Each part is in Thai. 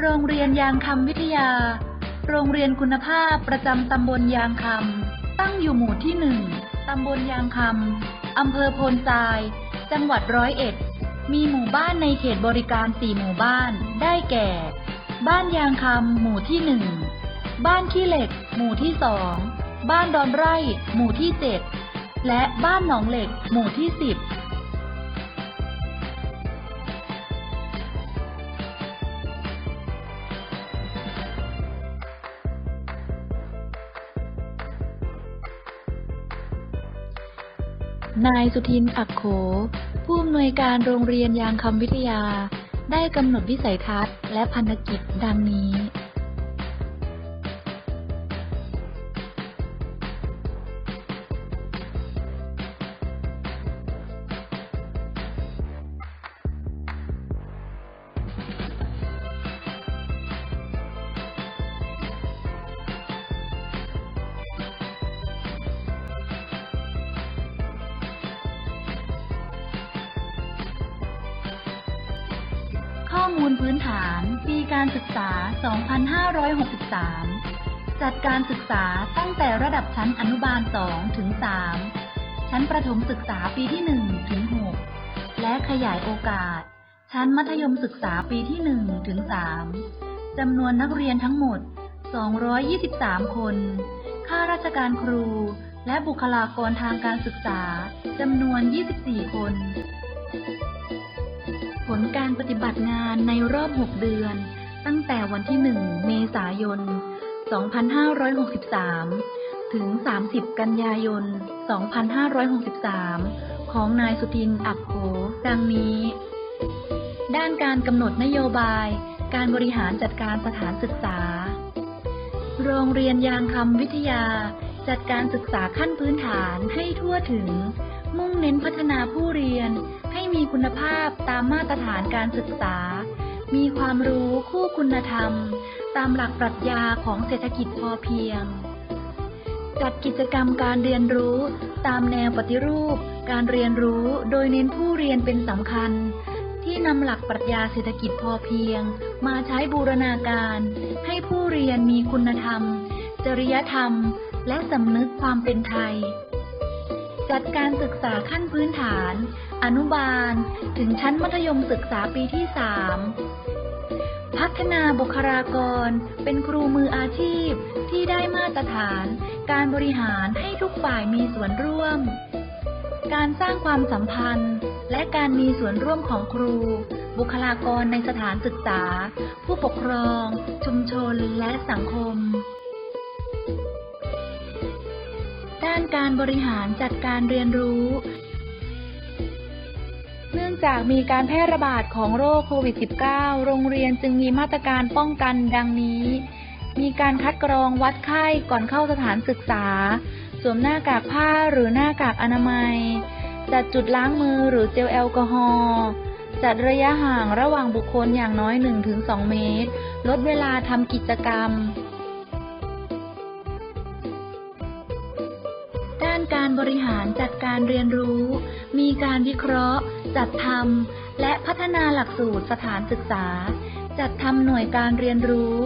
โรงเรียนยางคำวิทยา โรงเรียนคุณภาพประจำตำบลยางคำ ตั้งอยู่หมู่ที่หนึ่ง ตำบลยางคำ อำเภอโพนทราย จังหวัดร้อยเอ็ด มีหมู่บ้านในเขตบริการสี่หมู่บ้าน ได้แก่ บ้านยางคำ หมู่ที่หนึ่ง บ้านขี้เหล็ก หมู่ที่สอง บ้านดอนไร่ หมู่ที่เจ็ด และบ้านหนองเหล็ก หมู่ที่สิบ นายสุทินอักโข ผู้อำนวยการโรงเรียนยางคำวิทยา ได้กำหนดวิสัยทัศน์และพันธกิจดังนี้ อมูลพื้นฐานปีการศึกษา 2563 จัดการศึกษาตั้งแต่ระดับชั้นอนุบาล 2 ถึง 3 ชั้นประถมศึกษาปีที่ 1 ถึง 6 และขยายโอกาส ชั้นมัธยมศึกษาปีที่ 1 ถึง 3 จำนวนนักเรียนทั้งหมด 223 คน ข้าราชการครู และบุคลากรทางการศึกษาจำนวน 24 คน ผลการปฏิบัติงานในรอบ 6 เดือน ตั้งแต่วันที่ 1 เมษายน 2563 ถึง 30 กันยายน 2563 ของนายสุทินอักโขดังนี้ ด้านการกำหนดนโยบาย การบริหารจัดการสถานศึกษา โรงเรียนยางคำวิทยา จัดการศึกษาขั้นพื้นฐานให้ทั่วถึง มุ่งเน้นพัฒนาผู้เรียน ให้มีคุณภาพตามมาตรฐานการศึกษา มีความรู้คู่คุณธรรม ตามหลักปรัชญาของเศรษฐกิจพอเพียง จัดกิจกรรมการเรียนรู้ตามแนวปฏิรูป การเรียนรู้โดยเน้นผู้เรียนเป็นสำคัญ ที่นำหลักปรัชญาเศรษฐกิจพอเพียง มาใช้บูรณาการ ให้ผู้เรียนมีคุณธรรม จริยธรรม และสำนึกความเป็นไทย จัดการศึกษาขั้นพื้นฐาน อนุบาล ถึงชั้นมัธยมศึกษาปีที่ 3 พัฒนาบุคลากร เป็นครูมืออาชีพที่ได้มาตรฐาน การบริหารให้ทุกฝ่ายมีส่วนร่วม การสร้างความสัมพันธ์ และการมีส่วนร่วมของครู บุคลากรในสถานศึกษา ผู้ปกครอง ชุมชนและสังคมด้านการบริหารจัดการเรียนรู้ จากมีการแพร่ระบาดของโรคโควิด -19 โรงเรียนจึงมีมาตรการป้องกันดังนี้ มีการคัดกรองวัดไข้ก่อนเข้าสถานศึกษา สวมหน้ากากผ้าหรือหน้ากากอนามัย จัดจุดล้างมือหรือเจลแอลกอฮอล์ จัดระยะห่างระหว่างบุคคลอย่างน้อย 1-2 เมตร ลดเวลาทำกิจกรรม บริหารจัดการเรียนรู้ มีการวิเคราะห์ จัดทำและพัฒนาหลักสูตรสถานศึกษา จัดทำหน่วยการเรียนรู้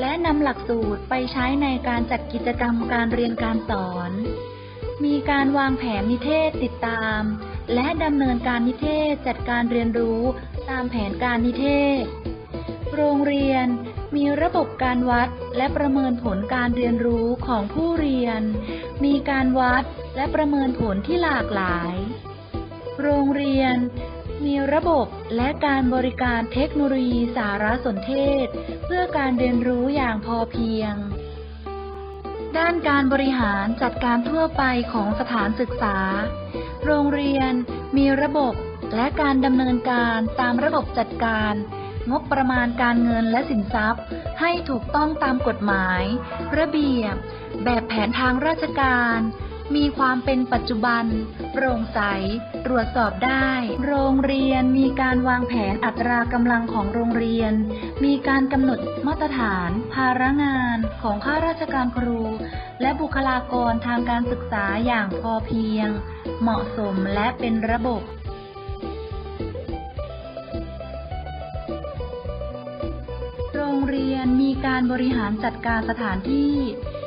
และนำหลักสูตรไปใช้ในการจัดกิจกรรมการเรียนการสอน มีการวางแผนนิเทศติดตาม และดำเนินการนิเทศจัดการเรียนรู้ตามแผนการนิเทศ โรงเรียน มีระบบการวัดและประเมินผลการเรียนรู้ของผู้เรียน มีการวัดและประเมินผลที่หลากหลาย โรงเรียน มีระบบและการบริการเทคโนโลยีสารสนเทศ เพื่อการเรียนรู้อย่างพอเพียง ด้านการบริหารจัดการทั่วไปของสถานศึกษา โรงเรียนมีระบบและการดำเนินการตามระบบจัดการ งบประมาณการเงินและสินทรัพย์ ให้ถูกต้องตามกฎหมาย ระเบียบ แบบแผนทางราชการ มีความเป็นปัจจุบัน โปร่งใส ตรวจสอบได้ โรงเรียนมีการวางแผนอัตรากำลังของโรงเรียน มีการกำหนดมาตรฐาน ภาระงานของข้าราชการครู และบุคลากรทางการศึกษาอย่างพอเพียง เหมาะสมและเป็นระบบ เรียนมีการบริหารจัดการสถานที่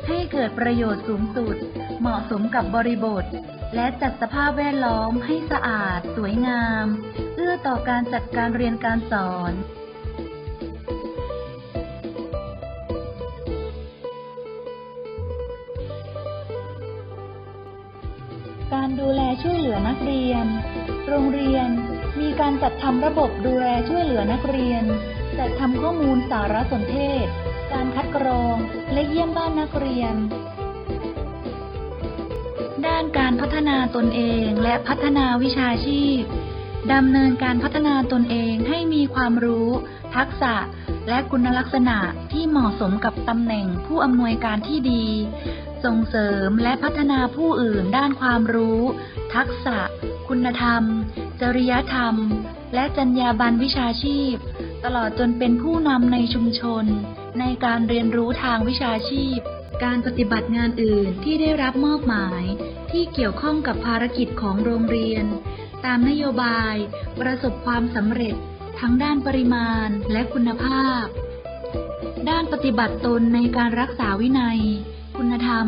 ให้เกิดประโยชน์สูงสุด เหมาะสมกับบริบท และจัดสภาพแวดล้อมให้สะอาด สวยงาม เอื้อต่อการจัดการเรียนการสอนการดูแลช่วยเหลือนักเรียน โรงเรียนมีการจัดทำระบบดูแลช่วยเหลือนักเรียน จัดทำข้อมูลสารสนเทศ การคัดกรองและเยี่ยมบ้านนักเรียน ด้านการพัฒนาตนเองและพัฒนาวิชาชีพดำเนินการพัฒนาตนเองให้มีความรู้ ทักษะ และคุณลักษณะที่เหมาะสมกับตำแหน่งผู้อำนวยการที่ดี ส่งเสริมและพัฒนาผู้อื่นด้านความรู้ ทักษะ คุณธรรม จริยธรรม และจรรยาบรรณวิชาชีพ ตลอดจนเป็นผู้นำในชุมชน ในการเรียนรู้ทางวิชาชีพ การปฏิบัติงานอื่นที่ได้รับมอบหมาย ที่เกี่ยวข้องกับภารกิจของโรงเรียน ตามนโยบาย ประสบความสำเร็จ ทั้งด้านปริมาณและคุณภาพ ด้านปฏิบัติตนในการรักษาวินัย คุณธรรม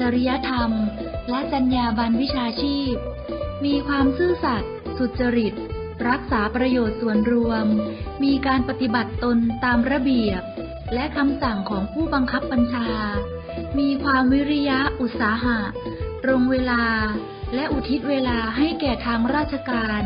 จริยธรรม และจรรยาบรรณวิชาชีพ มีความซื่อสัตย์สุจริต รักษาประโยชน์ส่วนรวม มีการปฏิบัติตนตามระเบียบ และคำสั่งของผู้บังคับบัญชา มีความวิริยะอุตสาหะ ตรงเวลา และอุทิศเวลาให้แก่ทางราชการ